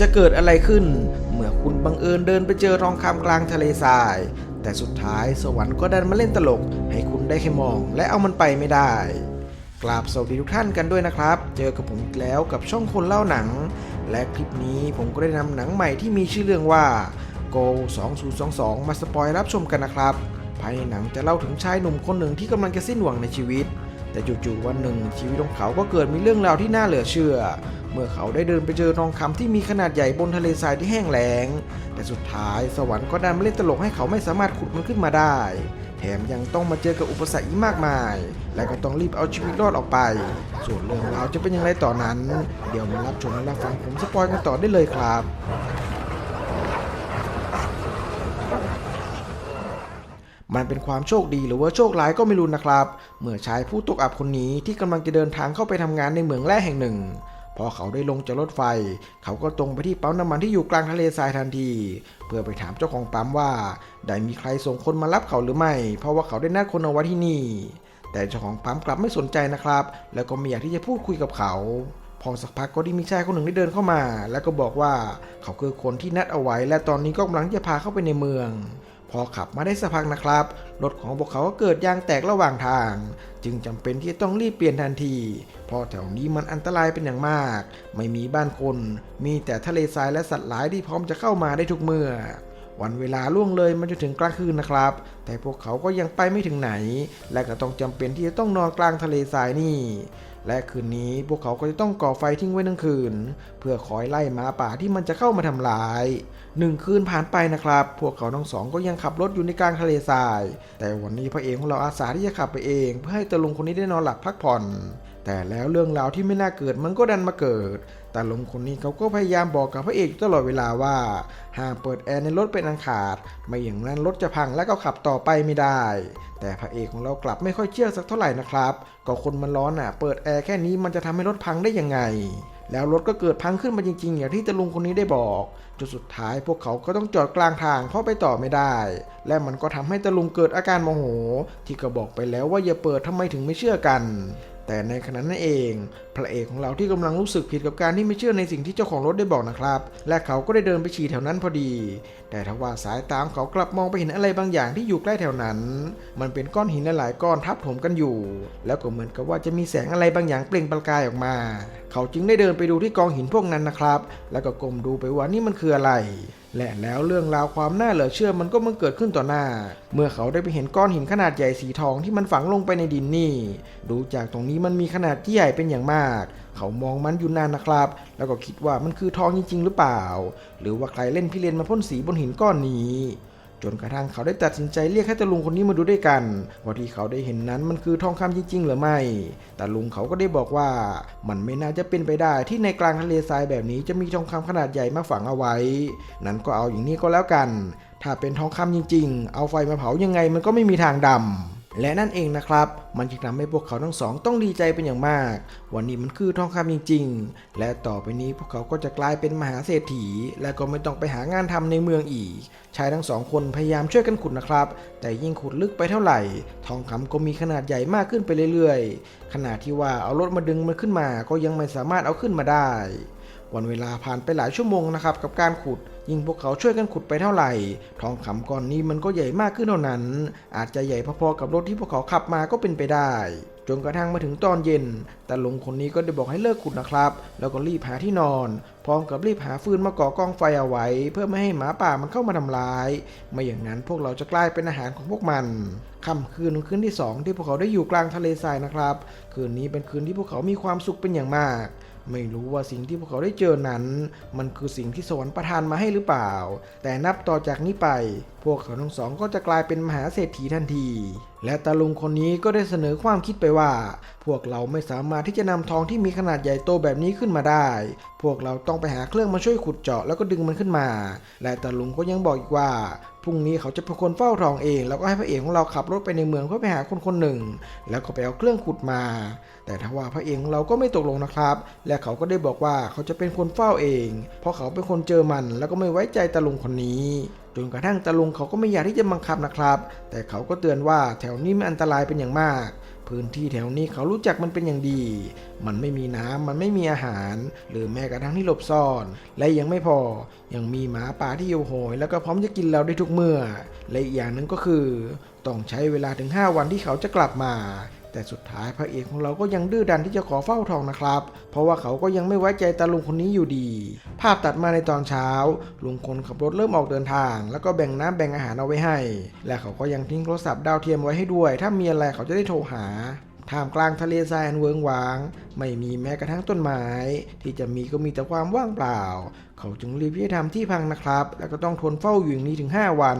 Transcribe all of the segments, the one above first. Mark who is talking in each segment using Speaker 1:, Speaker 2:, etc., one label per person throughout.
Speaker 1: จะเกิดอะไรขึ้น เมื่อคุณบังเอิญเดินไปเจอทองคำกลางทะเลทราย แต่สุดท้ายสวรรค์ก็ดันมาเล่นตลก ให้คุณได้แค่มอง และเอามันไปไม่ได้ กราบสวัสดีทุกท่านกันด้วยนะครับ เจอกับผมอีกแล้วกับช่องคนเล่าหนัง และคลิปนี้ผมก็ได้นำหนังใหม่ที่มีชื่อเรื่องว่า Go 2022 มาสปอยรับชมกันนะครับ ภายในหนังจะเล่าถึงชายหนุ่มคนหนึ่งที่กำลังจะสิ้นหวังในชีวิต แต่จู่ๆวันหนึ่งชีวิตของเขาก็เกิดมีเรื่องราวที่น่าเหลือเชื่อ เมื่อเขาได้เดินไปเจอทองคำที่มีขนาดใหญ่บนทะเลทรายที่แห้งแล้ง แต่สุดท้ายสวรรค์ก็ดันมาเล่นตลกให้เขาไม่สามารถขุดมันขึ้นมาได้ แถมยังต้องมาเจอกับอุปสรรคอีกมากมาย และก็ต้องรีบเอาชีวิตรอดออกไป ส่วนเรื่องราวจะเป็นอย่างไรต่อนนั้น เดี๋ยวมารับชมและฟังผมสปอยกันต่อได้เลยครับ มันเป็นความโชคดีหรือว่าโชคร้ายก็ไม่รู้นะครับ เมื่อชายผู้ตกอับคนนี้ที่กำลังจะเดินทางเข้าไปทำงานในเมืองแร่แห่งหนึ่ง พอเขาได้ลงจากรถไฟ เขาก็ตรงไปที่ปั๊มน้ำมันที่อยู่กลางทะเลทรายทันที เพื่อไปถามเจ้าของปั๊มว่า ได้มีใครส่งคนมารับเขาหรือไม่ เพราะว่าเขาได้นัดคนเอาไว้ที่นี่ แต่เจ้าของปั๊มกลับไม่สนใจนะครับ แล้วก็ไม่อยากที่จะพูดคุยกับเขาพอสักพักก็ได้มีชายคนหนึ่งได้เดินเข้ามา แล้วก็บอกว่าเขาคือคนที่นัดเอาไว้ และตอนนี้ก็กำลังจะพาเข้าไปในเมือง พอขับมาได้สักพักนะครับ รถของพวกเขาก็เกิดยางแตกระหว่างทาง จึงจำเป็นที่ต้องรีบเปลี่ยนทันที เพราะแถวนี้มันอันตรายเป็นอย่างมาก ไม่มีบ้านคน มีแต่ทะเลทรายและสัตว์หลายที่พร้อมจะเข้ามาได้ทุกเมื่อ วันเวลาล่วงเลยมันจะถึงกลางคืนนะครับ แต่พวกเขาก็ยังไปไม่ถึงไหน และก็ต้องจำเป็นที่จะต้องนอนกลางทะเลทรายนี่ และคืนนี้พวกเขาก็จะต้องก่อไฟทิ้งไว้ทั้งคืน เพื่อคอยไล่หมาป่าที่มันจะเข้ามาทำลายหนึ่งคืนผ่านไปนะครับ พวกเขาทั้งสองก็ยังขับรถอยู่ในกลางทะเลทราย แต่วันนี้พระเอกของเราอาสาที่จะขับไปเอง เพื่อให้ตาลุงคนนี้ได้นอนหลับพักผ่อน แต่แล้วเรื่องราวที่ไม่น่าเกิดมันก็ดันมาเกิด ตาลุงคนนี้เขาก็พยายามบอกกับพระเอกตลอดเวลาว่าห้ามเปิดแอร์ในรถเป็นอันขาด ไม่อย่างนั้นรถจะพังและก็ขับต่อไปไม่ได้ แต่พระเอกของเรากลับไม่ค่อยเชื่อสักเท่าไหร่นะครับ ก็คนมันร้อนอะ เปิดแอร์แค่นี้มันจะทำให้รถพังได้ยังไง แล้วรถก็เกิดพังขึ้นมาจริงๆ อย่างที่ตาลุงคนนี้ได้บอกจนสุดท้ายพวกเขาก็ต้องจอดกลางทางเพราะไปต่อไม่ได้ และมันก็ทำให้ตาลุงเกิดอาการโมโห ที่ก็บอกไปแล้วว่าอย่าเปิดทำไมถึงไม่เชื่อกัน แต่ในขณะนั้นเอง พระเอกของเราที่กำลังรู้สึกผิดกับการที่ไม่เชื่อในสิ่งที่เจ้าของรถได้บอกนะครับ และเขาก็ได้เดินไปฉี่แถวนั้นพอดี แต่ทว่าสายตามเขากลับมองไปเห็นอะไรบางอย่างที่อยู่ใกล้แถวนั้น มันเป็นก้อนหินหลายก้อนทับถมกันอยู่ แล้วก็เหมือนกับว่าจะมีแสงอะไรบางอย่างเปล่งประกายออกมา เขาจึงได้เดินไปดูที่กองหินพวกนั้นนะครับ แล้วก็ก้มดูไปว่านี่มันคืออะไร และแล้วเรื่องราวความน่าเหลือเชื่อมันก็มันเกิดขึ้นต่อหน้า เมื่อเขาได้ไปเห็นก้อนหินขนาดใหญ่สีทองที่มันฝังลงไปในดินนี่ ดูจากตรงนี้มันมีขนาดที่ใหญ่เป็นอย่างมาก เขามองมันอยู่นานนะครับ แล้วก็คิดว่ามันคือทองจริงๆ หรือเปล่า หรือว่าใครเล่นพิเรนมาพ่นสีบนหินก้อนนี้ จนกระทั่งเขาได้ตัดสินใจเรียกให้ตาลุงคนนี้มาดูด้วยกันว่าที่เขาได้เห็นนั้นมันคือทองคำจริง ๆ หรือไม่ตาลุงเขาก็ได้บอกว่า มันไม่น่าจะเป็นไปได้ที่ในกลางทะเลทรายแบบนี้จะมีทองคำขนาดใหญ่มาฝังเอาไว้ นั้นก็เอาอย่างนี้ก็แล้วกัน ถ้าเป็นทองคำจริง ๆ เอาไฟมาเผายังไงมันก็ไม่มีทางดำ และนั่นเองนะครับ มันจึงทำให้พวกเขาทั้งสองต้องดีใจเป็นอย่างมาก วันนี้มันคือทองคำจริง ๆ และต่อไปนี้พวกเขาก็จะกลายเป็นมหาเศรษฐี และก็ไม่ต้องไปหางานทำในเมืองอีก ชายทั้งสองคนพยายามช่วยกันขุดนะครับ แต่ยิ่งขุดลึกไปเท่าไหร่ ทองคำก็มีขนาดใหญ่มากขึ้นไปเรื่อยๆ ขนาดที่ว่าเอารถมาดึงมันขึ้นมาก็ยังไม่สามารถเอาขึ้นมาได้ วันเวลาผ่านไปหลายชั่วโมงนะครับกับการขุด ยิ่งพวกเขาช่วยกันขุดไปเท่าไหร่ ทองคำก้อนนี้มันก็ใหญ่มากขึ้นเท่านั้น อาจจะใหญ่พอๆกับรถที่พวกเขาขับมาก็เป็นไปได้จนกระทั่งมาถึงตอนเย็น แต่ลุงคนนี้ก็ได้บอกให้เลิกขุดนะครับ แล้วก็รีบหาที่นอน พร้อมกับรีบหาฟืนมาก่อกองไฟเอาไว้ เพื่อไม่ให้หมาป่ามันเข้ามาทำร้าย ไม่อย่างนั้นพวกเราจะกลายเป็นอาหารของพวกมันค่ำคืนคืนที่สองที่พวกเขาได้อยู่กลางทะเลทรายนะครับ คืนนี้เป็นคืนที่พวกเขามีความสุขเป็นอย่างมาก ไม่รู้ว่าสิ่งที่พวกเขาได้เจอนั้น มันคือสิ่งที่สวรรค์ประทานมาให้หรือเปล่า แต่นับต่อจากนี้ไป พวกเขาทั้งสองก็จะกลายเป็นมหาเศรษฐีทันที และตาลุงคนนี้ก็ได้เสนอความคิดไปว่า พวกเราไม่สามารถที่จะนำทองที่มีขนาดใหญ่โตแบบนี้ขึ้นมาได้ พวกเราต้องไปหาเครื่องมาช่วยขุดเจาะแล้วก็ดึงมันขึ้นมา และตาลุงก็ยังบอกอีกว่าพรุ่งนี้เขาจะเป็นคนเฝ้าทองเอง แล้วก็ให้พระเอกของเราขับรถไปในเมืองเพื่อไปหาคนคนหนึ่ง แล้วก็ไปเอาเครื่องขุดมา แต่ถ้าว่าพระเอกของเราก็ไม่ตกลงนะครับ และเขาก็ได้บอกว่าเขาจะเป็นคนเฝ้าเอง เพราะเขาเป็นคนเจอมันแล้วก็ไม่ไว้ใจตาลุงคนนี้ จนกระทั่งตาลุงเขาก็ไม่อยากที่จะบังคับนะครับ แต่เขาก็เตือนว่าแถวนี้มันอันตรายเป็นอย่างมาก พื้นที่แถวนี้เขารู้จักมันเป็นอย่างดี มันไม่มีน้ำมันไม่มีอาหาร หรือแม้กระทั่งที่หลบซ่อน และยังไม่พอ ยังมีหมาป่าที่อยู่โหย แล้วก็พร้อมจะกินเราได้ทุกเมื่อ และอีกอย่างหนึ่งก็คือ ต้องใช้เวลาถึง 5 วันที่เขาจะกลับมา แต่สุดท้ายพระเอกของเราก็ยังดื้อดันที่จะขอเฝ้าทองนะครับ เพราะว่าเขาก็ยังไม่ไว้ใจตาลุงคนนี้อยู่ดี ภาพตัดมาในตอนเช้า ลุงคนขับรถเริ่มออกเดินทาง แล้วก็แบ่งน้ำแบ่งอาหารเอาไว้ให้ และเขาก็ยังทิ้งโทรศัพท์ดาวเทียมไว้ให้ด้วย ถ้ามีอะไรเขาจะได้โทรหาท่ามกลางทะเลทรายอันเวิงวาง ไม่มีแม้กระทั่งต้นไม้ ที่จะมีก็มีแต่ความว่างเปล่า เขาจึงรีบที่จะทำที่พังนะครับ แล้วก็ต้องทนเฝ้าอยู่อย่างนี้ถึง 5 วัน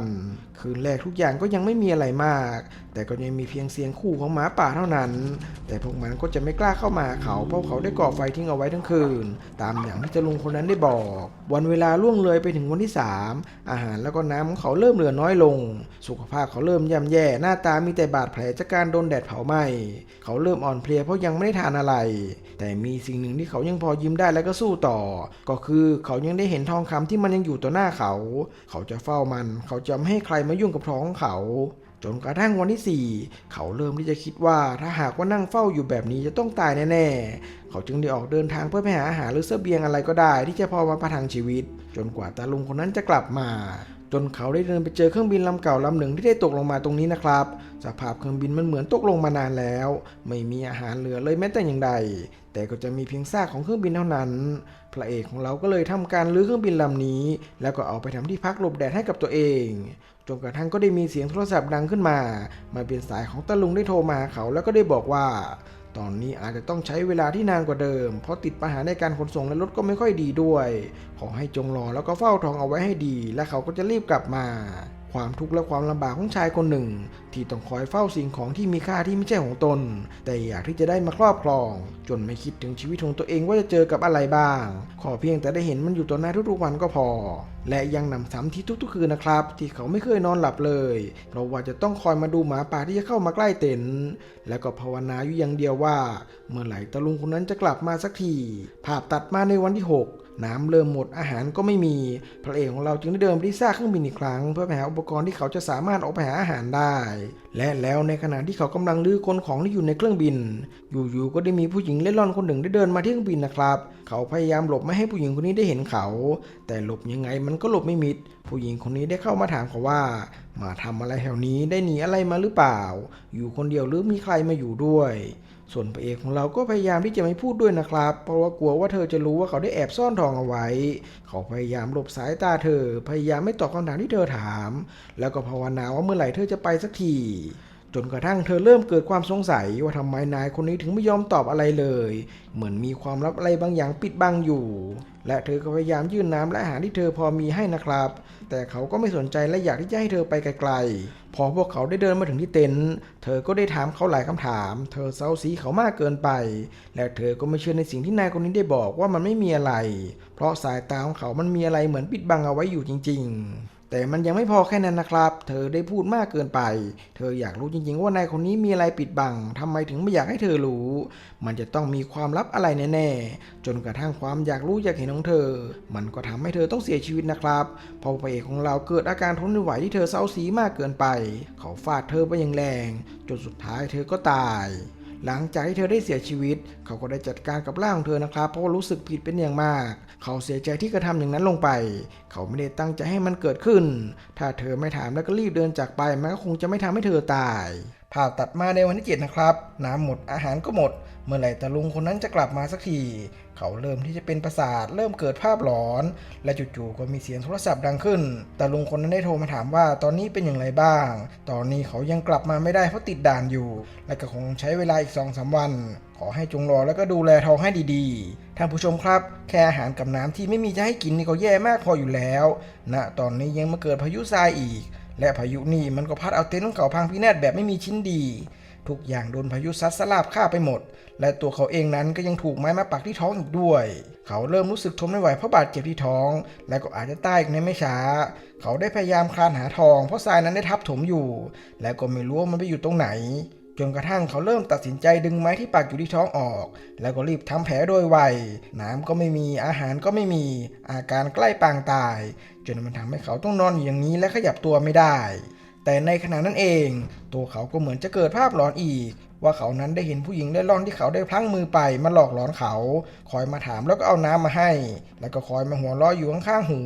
Speaker 1: คืนแรกทุกอย่างก็ยังไม่มีอะไรมาก แต่ก็ยังมีเพียงเสียงคู่ของหมาป่าเท่านั้น แต่พวกมันก็จะไม่กล้าเข้ามาเขาเพราะเขาได้ก่อไฟทิ้งเอาไว้ทั้งคืน ตามอย่างที่เจ้าลุงคนนั้นได้บอก วันเวลาล่วงเลยไปถึงวันที่ 3 อาหารแล้วก็น้ำของเขาเริ่มเหลือน้อยลง สุขภาพเขาเริ่มย่ำแย่ หน้าตามีแต่บาดแผลจากการโดนแดดเผาไหม้เขาเริ่มอ่อนเพลียเพราะยังไม่ได้ทานอะไร แต่มีสิ่งหนึ่งที่เขายังพอยิ้มได้และก็สู้ต่อ ก็คือเขายังได้เห็นทองคำที่มันยังอยู่ต่อหน้าเขา เขาจะเฝ้ามัน เขาจะไม่ให้ใครมายุ่งกับทองของเขา จนกระทั่งวันที่ 4 เขาเริ่มที่จะคิดว่าถ้าหากว่านั่งเฝ้าอยู่แบบนี้จะต้องตายแน่ๆ เขาจึงได้ออกเดินทางเพื่อไปหาอาหารหรือเสบียงอะไรก็ได้ ที่จะพอมาประทังชีวิต จนกว่าตาลุงคนนั้นจะกลับมาจนเขาได้เดินไปเจอเครื่องบินลำเก่าลำหนึ่งที่ได้ตกลงมาตรงนี้นะครับ สภาพเครื่องบินมันเหมือนตกลงมานานแล้ว ไม่มีอาหารเหลือเลยแม้แต่อย่างใด แต่ก็จะมีเพียงซากของเครื่องบินเท่านั้น พระเอกของเราก็เลยทำการลื้อเครื่องบินลำนี้ แล้วก็เอาไปทำที่พักหลบแดดให้กับตัวเองจนกระทั่งก็ได้มีเสียงโทรศัพท์ดังขึ้นมามันเป็นสายของตาลุงได้โทรมาหาเขาแล้วก็ได้บอกว่า ตอนนี้อาจจะต้องใช้เวลาที่นานกว่าเดิม เพราะติดปัญหาในการขนส่งและรถก็ไม่ค่อยดีด้วย ขอให้จงรอแล้วก็เฝ้าทองเอาไว้ให้ดี และเขาก็จะรีบกลับมา ความทุกข์และความลำบากของชายคนหนึ่ง ที่ต้องคอยเฝ้าสิ่งของที่มีค่าที่ไม่ใช่ของตน แต่อยากที่จะได้มาครอบครอง จนไม่คิดถึงชีวิตของตัวเองว่าจะเจอกับอะไรบ้าง ขอเพียงแต่ได้เห็นมันอยู่ต่อหน้าทุกๆวันก็พอ และยังนำซ้ำที่ทุกๆคืนนะครับ ที่เขาไม่เคยนอนหลับเลยเพราะว่าจะต้องคอยมาดูหมาป่าที่จะเข้ามาใกล้เต็นท์แล้วก็ภาวนาอยู่อย่างเดียวว่า เมื่อไหร่ตาลุงคนนั้นจะกลับมาสักทีภาพตัดมาในวันที่ 6 น้ำเริ่มหมดอาหารก็ไม่มี พระเอกของเราจึงได้เดินไปที่ซากเครื่องบินอีกครั้ง เพื่อไปหาอุปกรณ์ที่เขาจะสามารถออกไปหาอาหารได้ และแล้วในขณะที่เขากำลังลื้อคนของที่อยู่ในเครื่องบิน อยู่ๆก็ได้มีผู้หญิงเล่ร่อนคนหนึ่งได้เดินมาที่เครื่องบินนะครับ เขาพยายามหลบไม่ให้ผู้หญิงคนนี้ได้เห็นเขา แต่หลบยังไงมันก็หลบไม่มิด ผู้หญิงคนนี้ได้เข้ามาถามเขาว่า มาทำอะไรแถวนี้ได้หนีอะไรมาหรือเปล่า อยู่คนเดียวหรือมีใครมาอยู่ด้วย ส่วนพระเอกของเราก็พยายามที่จะไม่พูดด้วยนะครับ เพราะว่ากลัวว่าเธอจะรู้ว่าเขาได้แอบซ่อนทองเอาไว้ เขาพยายามหลบสายตาเธอ พยายามไม่ตอบคำถามที่เธอถาม แล้วก็ภาวนาว่าเมื่อไหร่เธอจะไปสักที จนกระทั่งเธอเริ่มเกิดความสงสัยว่าทำไมนายคนนี้ถึงไม่ยอมตอบอะไรเลย เหมือนมีความลับอะไรบางอย่างปิดบังอยู่ และเธอก็พยายามยื่นน้ำและอาหารที่เธอพอมีให้นะครับ แต่เขาก็ไม่สนใจและอยากที่จะให้เธอไปไกลๆ พอพวกเขาได้เดินมาถึงที่เต็นท์เธอก็ได้ถามเขาหลายคำถาม เธอเซาซีเขามากเกินไป และเธอก็ไม่เชื่อในสิ่งที่นายคนนี้ได้บอกว่ามันไม่มีอะไร เพราะสายตาของเขามันมีอะไรเหมือนปิดบังเอาไว้อยู่จริง ๆ แต่มันยังไม่พอแค่นั้นนะครับ เธอได้พูดมากเกินไป เธออยากรู้จริงๆ ว่านายคนนี้มีอะไรปิดบังทำไมถึงไม่อยากให้เธอรู้ มันจะต้องมีความลับอะไรแน่ๆ จนกระทั่งความอยากรู้อยากเห็นของเธอ มันก็ทำให้เธอต้องเสียชีวิตนะครับพอพระเอกของเราเกิดอาการทนไม่ไหวที่เธอเศร้าสีมากเกินไป เขาฟาดเธอไปอย่างแรง จนสุดท้ายเธอก็ตาย หลังจากที่เธอได้เสียชีวิต เขาก็ได้จัดการกับร่างของเธอนะครับ เพราะรู้สึกผิดเป็นอย่างมาก เขาเสียใจที่กระทำอย่างนั้นลงไป เขาไม่ได้ตั้งใจให้มันเกิดขึ้น ถ้าเธอไม่ถามแล้วก็รีบเดินจากไป มันก็คงจะไม่ทำให้เธอตายภาพตัดมาในวันที่เจ็ดนะครับ น้ำหมดอาหารก็หมด เมื่อไหร่ตาลุงคนนั้นจะกลับมาสักที เขาเริ่มที่จะเป็นประสาทเริ่มเกิดภาพหลอน และจู่ๆก็มีเสียงโทรศัพท์ดังขึ้น แตาลุงคนนั้นได้โทรมาถามว่าตอนนี้เป็นอย่างไรบ้าง ตอนนี้เขายังกลับมาไม่ได้เพราะติดด่านอยู่ และก็คงใช้เวลาอีก2องสาวัน ขอให้จงรอแล้วก็ดูแลทองให้ดีๆ ท่านผู้ชมครับ แค่อาหารกับน้ำที่ไม่มีจะให้กินนี่ก็แย่มากพออยู่แล้วณตอนนี้ยังมาเกิดพายุทรายอีก และพายุนี่มันก็พัดเอาเต็นท์ของเขาพังพินาศแบบไม่มีชิ้นดี ทุกอย่างโดนพายุซัดสลาบฆ่าไปหมด และตัวเขาเองนั้นก็ยังถูกไม้มาปักที่ท้องอีกด้วย เขาเริ่มรู้สึกทนไม่ไหวเพราะบาดเจ็บที่ท้อง และก็อาจจะตายอีกในไม่ช้า เขาได้พยายามคลานหาทอง เพราะทรายนั้นได้ทับถมอยู่ และก็ไม่รู้ว่ามันไปอยู่ตรงไหนจนกระทั่งเขาเริ่มตัดสินใจดึงไม้ที่ปักอยู่ที่ท้องออก แล้วก็รีบทำแผลโดยไว น้ำก็ไม่มีอาหารก็ไม่มี อาการใกล้ปางตาย จนมันทำให้เขาต้องนอนอย่างนี้และขยับตัวไม่ได้ แต่ในขณะนั้นเอง ตัวเขาก็เหมือนจะเกิดภาพหลอนอีก ว่าเขานั้นได้เห็นผู้หญิงได้ร่อนที่เขาได้พลั้งมือไปมาหลอกหลอนเขา คอยมาถามแล้วก็เอาน้ำมาให้ แล้วก็คอยมาหัวเราะอยู่ข้างๆหู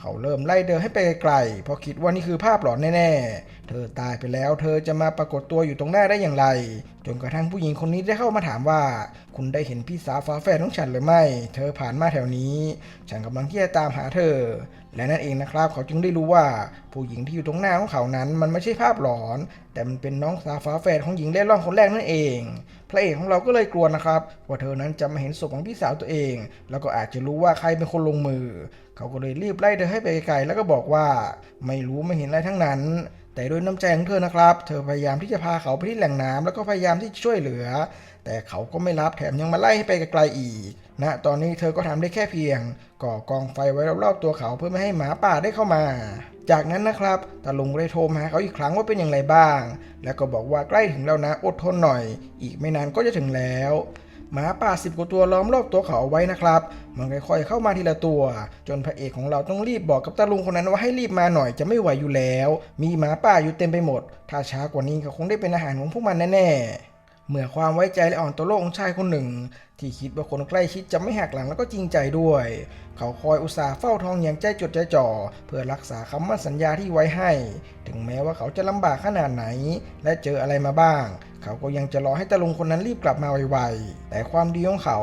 Speaker 1: เขาเริ่มไล่เดินให้ไปไกลๆเพราะคิดว่านี่คือภาพหลอนแน่ๆ เธอตายไปแล้ว เธอจะมาปรากฏตัวอยู่ตรงหน้าได้อย่างไร จนกระทั่งผู้หญิงคนนี้ได้เข้ามาถามว่า คุณได้เห็นพี่สาวฝาแฝดของฉันหรือไม่ เธอผ่านมาแถวนี้ ฉันกำลังที่จะตามหาเธอ และนั่นเองนะครับเขาจึงได้รู้ว่าผู้หญิงที่อยู่ตรงหน้าของเขานั้นมันไม่ใช่ภาพหลอน แต่มันเป็นน้องสาวฝาแฝดของหญิงเล่ร่อนคนแรกนั่นเอง พระเอกของเราก็เลยกลัวนะครับว่าเธอนั้นจะมาเห็นศพของพี่สาวตัวเอง แล้วก็อาจจะรู้ว่าใครเป็นคนลงมือ เขาก็เลยรีบไล่เธอให้ไปไกลๆแล้วก็บอกว่า ไม่รู้ไม่เห็นอะไรทั้งนั้น แต่ด้วยน้ำใจของเธอนะครับ เธอพยายามที่จะพาเขาไปที่แหล่งน้ำแล้วก็พยายามที่จะช่วยเหลือ แต่เขาก็ไม่รับแถมยังมาไล่ให้ไปไกลๆอีกณตอนนี้เธอก็ทำได้แค่เพียง ก่อกองไฟไว้รอบๆตัวเขาเพื่อไม่ให้หมาป่าได้เข้ามา จากนั้นนะครับตาลุงได้โทรมหาเขาอีกครั้งว่าเป็นอย่างไรบ้าง แล้วก็บอกว่าใกล้ถึงแล้วนะอดทนหน่อย อีกไม่นานก็จะถึงแล้ว หมาป่าสิบกว่าตัวล้อมรอบตัวเขาเอาไว้นะครับ มันค่อยๆเข้ามาทีละตัว จนพระเอกของเราต้องรีบบอกกับตาลุงคนนั้นว่าให้รีบมาหน่อยจะไม่ไหวอยู่แล้ว มีหมาป่าอยู่เต็มไปหมด ถ้าช้ากว่านี้ก็คงได้เป็นอาหารของพวกมันแน่ๆ เมื่อความไว้ใจและอ่อนตัวโลกของชายคนหนึ่ง ที่คิดว่าคนใกล้ชิดจะไม่หักหลังแล้วก็จริงใจด้วย เขาคอยอุตส่าห์เฝ้าทองอย่างใจจดใจจ่อ เพื่อรักษาคำมั่นสัญญาที่ไว้ให้ ถึงแม้ว่าเขาจะลำบากขนาดไหน และเจออะไรมาบ้าง เขาก็ยังจะรอให้ตาลุงคนนั้นรีบกลับมาไวๆแต่ความดีของเขา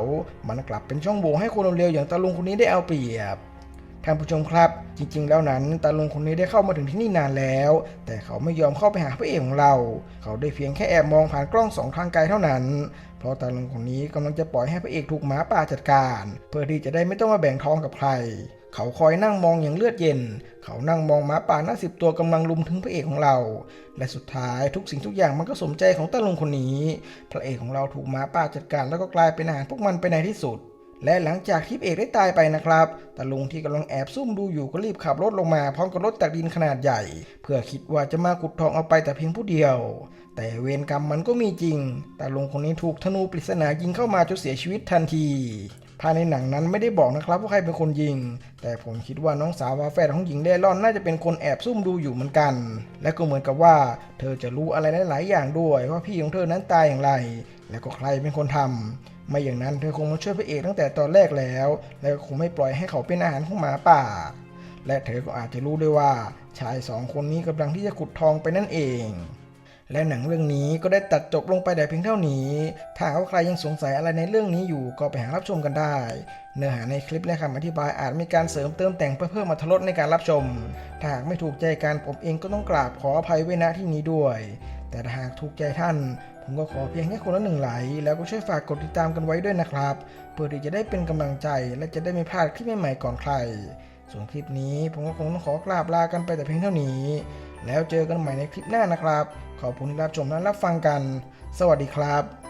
Speaker 1: มันกลับเป็นช่องโหว่ให้คนเร็วๆอย่างตาลุงคนนี้ได้เอาเปรียบ ท่านผู้ชมครับ จริง ๆ แล้วนั้นตาลุงคนนี้ได้เข้ามาถึงที่นี่นานแล้ว แต่เขาไม่ยอมเข้าไปหาพระเอกของเรา เขาได้เพียงแค่แอบมองผ่านกล้องสองทางไกลเท่านั้น เพราะตาลุงคนนี้กำลังจะปล่อยให้พระเอกถูกหมาป่าจัดการ เพื่อที่จะได้ไม่ต้องมาแบ่งทองกับใคร เขาคอยนั่งมองอย่างเลือดเย็น เขานั่งมองหมาป่าหน้าสิบตัวกำลังลุมถึงพระเอกของเรา และสุดท้ายทุกสิ่งทุกอย่างมันก็สมใจของตาลุงคนนี้ พระเอกของเราถูกหมาป่าจัดการแล้วก็กลายเป็นอาหารพวกมันไปในที่สุด และหลังจากที่พเอกได้ตายไปนะครับตาลุงที่กำลังแอบซุ่มดูอยู่ก็รีบขับรถลงมาพร้อมกับรถตักดินขนาดใหญ่ เพื่อคิดว่าจะมาขุดทองเอาไปแต่เพียงผู้เดียว แต่เวรกรรมมันก็มีจริงตาลุงคนนี้ถูกธนูปริศนายิงเข้ามาจนเสียชีวิตทันทีภายในหนังนั้นไม่ได้บอกนะครับว่าใครเป็นคนยิง แต่ผมคิดว่าน้องสาววาแฝดของหญิงเล่ร่อนน่าจะเป็นคนแอบซุ่มดูอยู่เหมือนกัน และก็เหมือนกับว่า เธอจะรู้อะไรหลาย ๆ อย่างด้วยว่าพี่ของเธอนั้นตายอย่างไร และก็ใครเป็นคนทำ ไม่อย่างนั้นเธอคงมาช่วยพระเอกตั้งแต่ตอนแรกแล้ว และคงไม่ปล่อยให้เขาเป็นอาหารของหมาป่า และเธอก็อาจจะรู้ด้วยว่า ชายสองคนนี้กำลังที่จะขุดทองไปนั่นเอง และหนังเรื่องนี้ก็ได้ตัดจบลงไปแต่เพียงเท่านี้ ถ้าว่าใครยังสงสัยอะไรในเรื่องนี้อยู่ก็ไปหารับชมกันได้ เนื้อหาในคลิปและคำอธิบายอาจมีการเสริมเติมแต่งเพื่อเพิ่มอรรถรสในการรับชม ถ้าหากไม่ถูกใจกันผมเองก็ต้องกราบขออภัยไว้ณที่นี้ด้วย แต่หากถูกใจท่าน ผมก็ขอเพียงแค่คนละหนึ่งไหล แล้วก็ช่วยฝากกดติดตามกันไว้ด้วยนะครับ เพื่อที่จะได้เป็นกำลังใจและจะได้ไม่พลาดคลิปใหม่ๆก่อนใคร ส่วนคลิปนี้ผมก็คงต้องขอกราบลากันไปแต่เพียงเท่านี้ แล้วเจอกันใหม่ในคลิปหน้านะครับ ขอบคุณที่รับชมและรับฟังกัน สวัสดีครับ